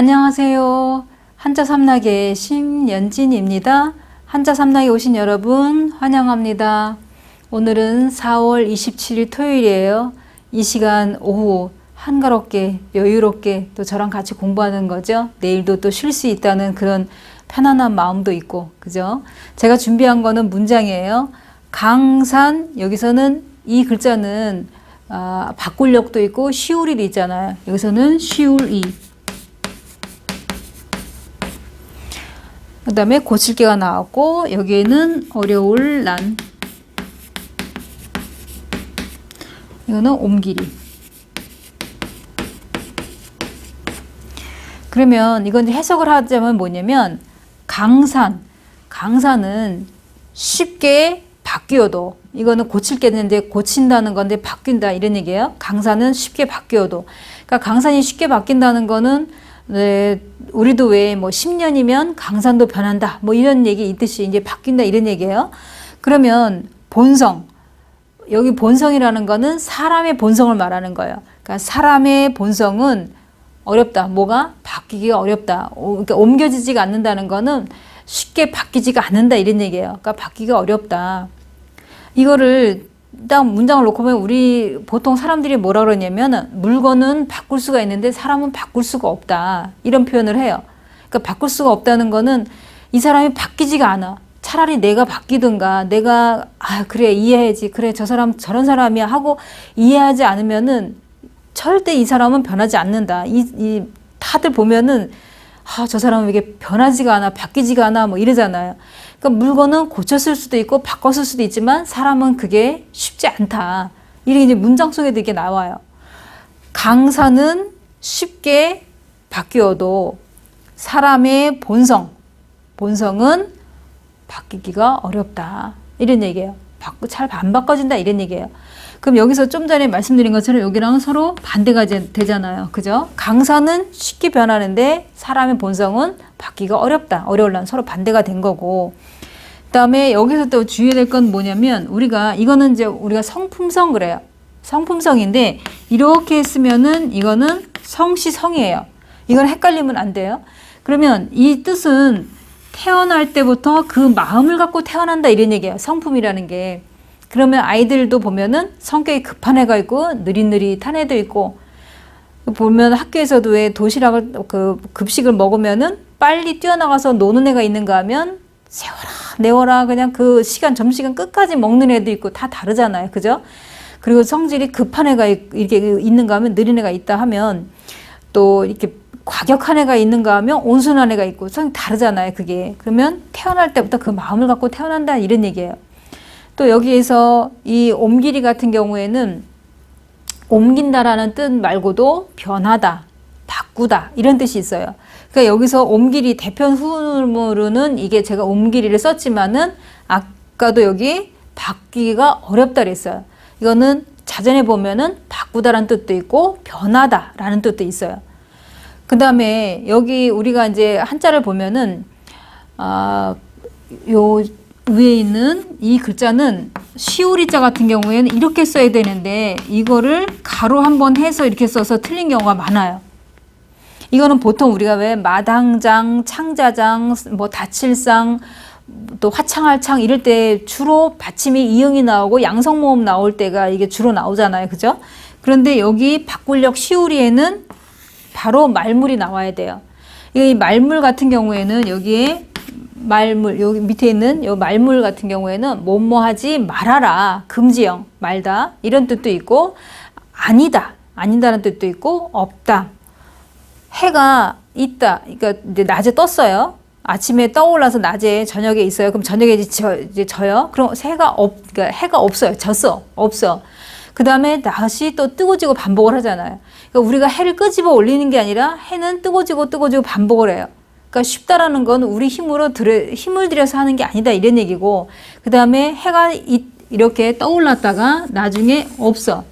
안녕하세요. 한자 삼락의 심연진입니다. 한자 삼락에 오신 여러분 환영합니다. 오늘은 4월 27일 토요일이에요. 이 시간 오후 한가롭게 여유롭게 또 저랑 같이 공부하는 거죠. 내일도 또 쉴 수 있다는 그런 편안한 마음도 있고 그죠? 제가 준비한 거는 문장이에요. 강산 여기서는 이 글자는 아, 바꿀력도 있고 시울일이 있잖아요. 여기서는 시울이 그 다음에 고칠게가 나왔고 여기에는 어려울 난 이거는 옮기리. 그러면 이건 해석을 하자면 뭐냐면 강산. 강산은 쉽게 바뀌어도 이거는 고칠게는데 고친다는 건데 바뀐다 이런 얘기예요. 강산은 쉽게 바뀌어도. 그러니까 강산이 쉽게 바뀐다는 거는 네, 우리도 왜 뭐 10년이면 강산도 변한다. 뭐 이런 얘기 있듯이 이제 바뀐다 이런 얘기예요. 그러면 본성. 여기 본성이라는 거는 사람의 본성을 말하는 거예요. 그러니까 사람의 본성은 어렵다. 뭐가 바뀌기가 어렵다. 오, 그러니까 옮겨지지가 않는다는 거는 쉽게 바뀌지가 않는다 이런 얘기예요. 그러니까 바뀌기가 어렵다. 이거를 딱 문장을 놓고 보면 우리 보통 사람들이 뭐라 그러냐면 물건은 바꿀 수가 있는데 사람은 바꿀 수가 없다. 이런 표현을 해요. 그러니까 바꿀 수가 없다는 거는 이 사람이 바뀌지가 않아. 차라리 내가 바뀌든가 내가 아 그래 이해해야지 그래 저 사람 저런 사람이야 하고 이해하지 않으면은 절대 이 사람은 변하지 않는다. 이, 이 다들 보면은 아, 저 사람은 이게 변하지가 않아, 바뀌지가 않아, 뭐 이러잖아요. 그러니까 물건은 고쳤을 수도 있고 바꿨을 수도 있지만 사람은 그게 쉽지 않다. 이게 이제 문장 속에도 이게 나와요. 강사는 쉽게 바뀌어도 사람의 본성, 본성은 바뀌기가 어렵다. 이런 얘기예요. 잘 안 바꿔진다. 이런 얘기예요. 그럼 여기서 좀 전에 말씀드린 것처럼 여기랑 서로 반대가 되잖아요. 그죠? 강사는 쉽게 변하는데 사람의 본성은 바뀌기가 어렵다. 어려울란 서로 반대가 된 거고. 그다음에 여기서 또 주의해야 될 건 뭐냐면 우리가 이거는 이제 우리가 성품성 그래요. 성품성인데 이렇게 쓰면은 이거는 성시성이에요. 이건 헷갈리면 안 돼요. 그러면 이 뜻은 태어날 때부터 그 마음을 갖고 태어난다 이런 얘기예요. 성품이라는 게. 그러면 아이들도 보면은 성격이 급한 애가 있고 느릿느릿한 애도 있고 보면 학교에서도 왜 도시락을 그 급식을 먹으면은 빨리 뛰어나가서 노는 애가 있는가 하면 세워라 내워라. 그냥 그 시간 점심시간 끝까지 먹는 애도 있고 다 다르잖아요. 그죠? 그리고 성질이 급한 애가 이렇게 있는가 하면 느린 애가 있다 하면 또 이렇게 과격한 애가 있는가 하면 온순한 애가 있고 성이 다르잖아요 그게. 그러면 태어날 때부터 그 마음을 갖고 태어난다 이런 얘기예요 또 여기에서 이 옮기리 같은 경우에는 옮긴다라는 뜻 말고도 변하다, 바꾸다 이런 뜻이 있어요. 그러니까 여기서 옮기리 대편 후물은 이게 제가 옮기리를 썼지만은 아까도 여기 바뀌기가 어렵다 그랬어요. 이거는 자전에 보면은 바꾸다라는 뜻도 있고 변하다라는 뜻도 있어요. 그 다음에 여기 우리가 이제 한자를 보면은 아요 위에 있는 이 글자는 시우리자 같은 경우에는 이렇게 써야 되는데 이거를 가로 한번 해서 이렇게 써서 틀린 경우가 많아요. 이거는 보통 우리가 왜 마당장, 창자장, 뭐 다칠상, 또 화창할창 이럴 때 주로 받침이 이응이 나오고 양성모음 나올 때가 이게 주로 나오잖아요. 그죠? 그런데 여기 바꿀력 시우리에는 바로 말물이 나와야 돼요. 이 말물 같은 경우에는 여기에 말물 여기 밑에 있는 요 말물 같은 경우에는 뭐뭐 하지 말아라. 금지형 말다. 이런 뜻도 있고 아니다. 아니다라는 뜻도 있고 없다. 해가 있다. 그러니까 이제 낮에 떴어요. 아침에 떠올라서 낮에 저녁에 있어요. 그럼 저녁에 이제, 저, 이제 져요? 그럼 해가 없 그러니까 해가 없어요. 졌어. 없어. 그 다음에 낮이 또 뜨거지고 반복을 하잖아요. 그러니까 우리가 해를 끄집어 올리는 게 아니라 해는 뜨거지고 뜨거지고 반복을 해요 그러니까 쉽다라는 건 우리 힘으로 들여, 힘을 들여서 하는 게 아니다 이런 얘기고 그 다음에 해가 이, 이렇게 떠올랐다가 나중에 없어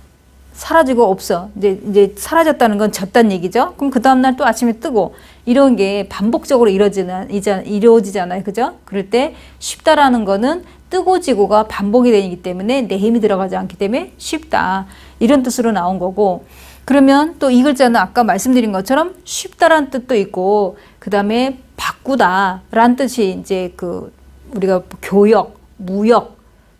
사라지고 없어 이제 이제 사라졌다는 건 졌다는 얘기죠. 그럼 그 다음 날 또 아침에 뜨고 이런 게 반복적으로 이루어지는 이루어지잖아요, 그죠? 그럴 때 쉽다라는 거는 뜨고 지고가 반복이 되기 때문에 내 힘이 들어가지 않기 때문에 쉽다 이런 뜻으로 나온 거고 그러면 또 이 글자는 아까 말씀드린 것처럼 쉽다란 뜻도 있고 그다음에 바꾸다란 뜻이 이제 그 우리가 교역, 무역,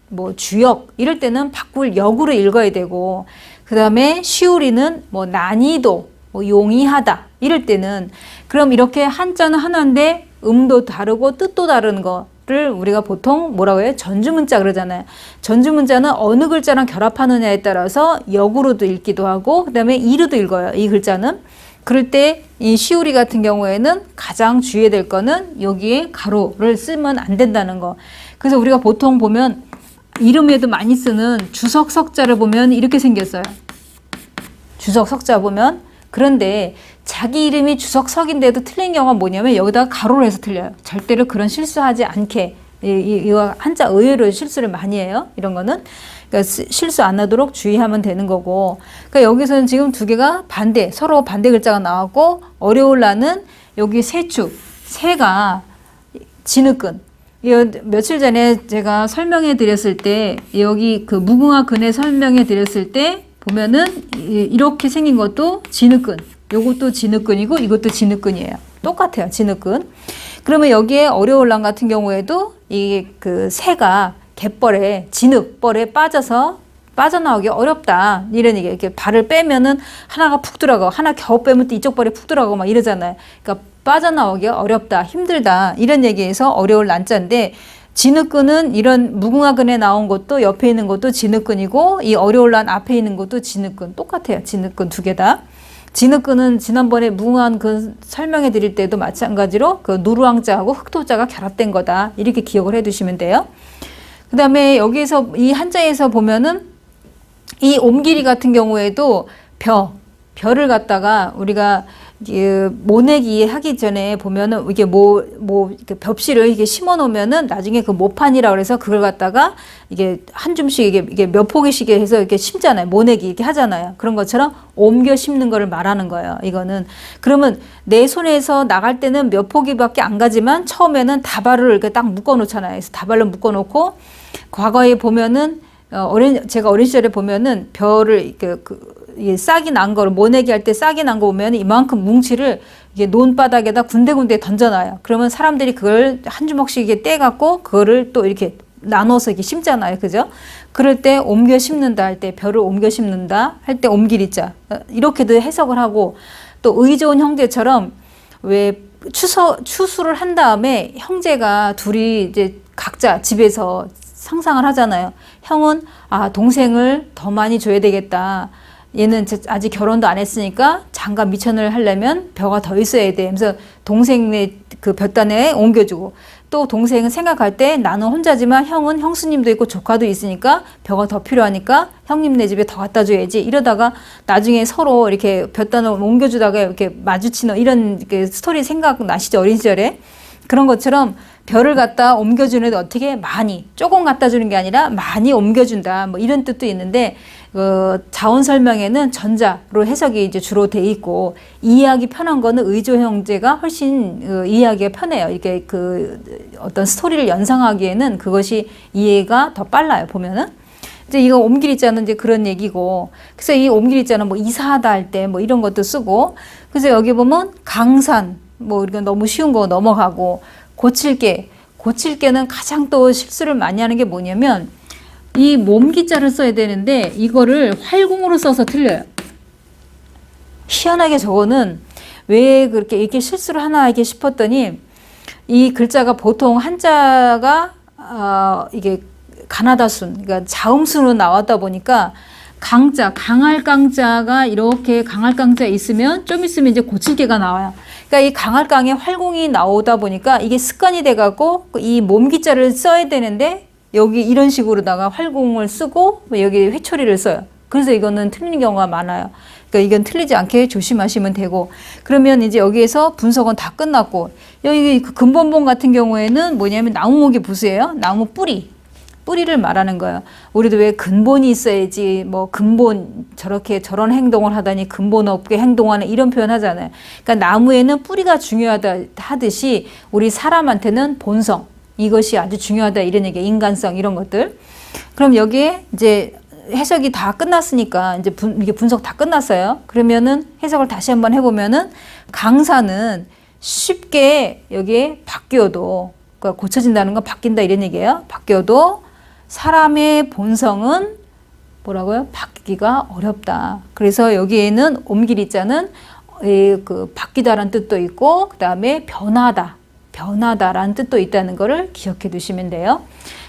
뭐 주역 이럴 때는 바꿀 역으로 읽어야 되고 그다음에 시우리는 뭐 난이도, 뭐 용이하다 이럴 때는 그럼 이렇게 한자는 하나인데 음도 다르고 뜻도 다른 거 를 우리가 보통 뭐라고 해요? 전주문자 그러잖아요. 전주문자는 어느 글자랑 결합하느냐에 따라서 역으로도 읽기도 하고 그다음에 이르도 읽어요. 이 글자는 그럴 때 이 시우리 같은 경우에는 가장 주의해야 될 거는 여기에 가로를 쓰면 안 된다는 거. 그래서 우리가 보통 보면 이름에도 많이 쓰는 주석 석자를 보면 이렇게 생겼어요. 주석 석자 보면 그런데 자기 이름이 주석 석인데도 틀린 경우가 뭐냐면 여기다가 가로로 해서 틀려요. 절대로 그런 실수하지 않게 이거 한자 의외로 실수를 많이 해요. 이런 거는 그러니까 시- 실수 안 하도록 주의하면 되는 거고. 그러니까 여기서는 지금 두 개가 반대 서로 반대 글자가 나왔고 어려울라는 여기 세축 세가 진흙근 며칠 전에 제가 설명해 드렸을 때 여기 그 무궁화 근에 설명해 드렸을 때 보면은 이- 이렇게 생긴 것도 진흙근 요것도 진흙근이고 이것도 진흙근이에요. 똑같아요 진흙근 그러면 여기에 어려울랑 같은 경우에도 이 그 새가 갯벌에 진흙벌에 빠져서 빠져나오기 어렵다. 이런 얘기 이렇게 발을 빼면은 하나가 푹 들어가고 하나 겨우 빼면 또 이쪽 발이 푹 들어가고 막 이러잖아요. 그러니까 빠져나오기 어렵다 힘들다. 이런 얘기에서 어려울 난자인데 진흙근은 이런 무궁화근에 나온 것도 옆에 있는 것도 진흙근이고 이 어려울 난 앞에 있는 것도 진흙근 똑같아요. 진흙근 두 개 다. 진흙근은 지난번에 무궁화근 설명해 드릴 때도 마찬가지로 그 누루왕자하고 흑토자가 결합된 거다. 이렇게 기억을 해 두시면 돼요. 그 다음에 여기에서 이 한자에서 보면은 이 옴길이 같은 경우에도 벼, 벼를 갖다가 우리가 그 모내기 하기 전에 보면은 이게 뭐, 뭐, 벽실을 이게 심어 놓으면은 나중에 그 모판이라 그래서 그걸 갖다가 이게 한 줌씩 이게, 이게 몇 포기씩 해서 이렇게 심잖아요. 모내기 이렇게 하잖아요. 그런 것처럼 옮겨 심는 거를 말하는 거예요. 이거는. 그러면 내 손에서 나갈 때는 몇 포기밖에 안 가지만 처음에는 다발을 이렇게 딱 묶어 놓잖아요. 그래서 다발로 묶어 놓고 과거에 보면은 어, 어린 제가 어린 시절에 보면은 별을 그, 그 이게 싹이 난 거를 모내기 할 때 싹이 난 거 보면 이만큼 뭉치를 이게 논바닥에다 군데군데 던져놔요. 그러면 사람들이 그걸 한 주먹씩 이게 떼갖고 그거를 또 이렇게 나눠서 이렇게 심잖아요. 그죠? 그럴 때 옮겨 심는다 할때 별을 옮겨 심는다 할 때 옮기리자 어, 이렇게도 해석을 하고 또 의 좋은 형제처럼 왜 추서 추수를 한 다음에 형제가 둘이 이제 각자 집에서 상상을 하잖아요. 형은 아 동생을 더 많이 줘야 되겠다. 얘는 아직 결혼도 안 했으니까 장가 미천을 하려면 벼가 더 있어야 돼. 그래서 동생의 그 볕단에 옮겨주고 또 동생은 생각할 때 나는 혼자지만 형은 형수님도 있고 조카도 있으니까 벼가 더 필요하니까 형님 네 집에 더 갖다 줘야지 이러다가 나중에 서로 이렇게 볕단을 옮겨주다가 이렇게 마주치는 이런 그 스토리 생각 나시죠 어린 시절에 그런 것처럼 별을 갖다 옮겨주는데 어떻게 많이 조금 갖다 주는 게 아니라 많이 옮겨준다 뭐 이런 뜻도 있는데 그 자원 설명에는 전자로 해석이 이제 주로 돼 있고 이해하기 편한 거는 의조 형제가 훨씬 어, 이해하기가 편해요. 이게 그 어떤 스토리를 연상하기에는 그것이 이해가 더 빨라요. 보면은. 이제 이거 옮길이자는 이제 그런 얘기고 그래서 이 옮길이자는 뭐 이사하다 할 때 뭐 이런 것도 쓰고 그래서 여기 보면 강산 뭐 이거 너무 쉬운 거 넘어가고 고칠 게 고칠 게는 가장 또 실수를 많이 하는 게 뭐냐면 이 몸기자를 써야 되는데 이거를 활공으로 써서 틀려요. 희한하게 저거는 왜 그렇게 이렇게 실수를 하나 이렇게 싶었더니 이 글자가 보통 한자가 어, 이게 가나다순 그러니까 자음순으로 나왔다 보니까 강자 강할 강자가 이렇게 강할 강자 있으면 좀 있으면 이제 고칠게가 나와요. 그러니까 이 강할 강에 활공이 나오다 보니까 이게 습관이 돼 갖고 이 몸기자를 써야 되는데 여기 이런 식으로다가 활공을 쓰고 여기 회초리를 써요. 그래서 이거는 틀리는 경우가 많아요. 그러니까 이건 틀리지 않게 조심하시면 되고 그러면 이제 여기에서 분석은 다 끝났고 여기 그 근본본 같은 경우에는 뭐냐면 나무목이 부수예요. 나무 뿌리. 뿌리를 말하는 거예요. 우리도 왜 근본이 있어야지 뭐 근본 저렇게 저런 행동을 하다니 근본 없게 행동하는 이런 표현 하잖아요. 그러니까 나무에는 뿌리가 중요하다 하듯이 우리 사람한테는 본성 이것이 아주 중요하다 이런 얘기 인간성 이런 것들. 그럼 여기에 이제 해석이 다 끝났으니까 이제 분, 이게 분석 다 끝났어요. 그러면은 해석을 다시 한번 해보면은 강사는 쉽게 여기에 바뀌어도 그러니까 고쳐진다는 건 바뀐다 이런 얘기예요. 바뀌어도 사람의 본성은 뭐라고요? 바뀌기가 어렵다. 그래서 여기에는 옮기리자는 이그 바뀌다라는 뜻도 있고 그 다음에 변하다, 변하다라는 뜻도 있다는 것을 기억해 두시면 돼요.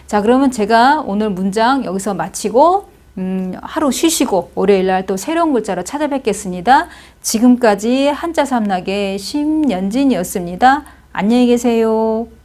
자, 그러면 제가 오늘 문장 여기서 마치고 음, 하루 쉬시고 월요일 날 또 새로운 글자로 찾아뵙겠습니다. 지금까지 한자 삼락의 심연진이었습니다. 안녕히 계세요.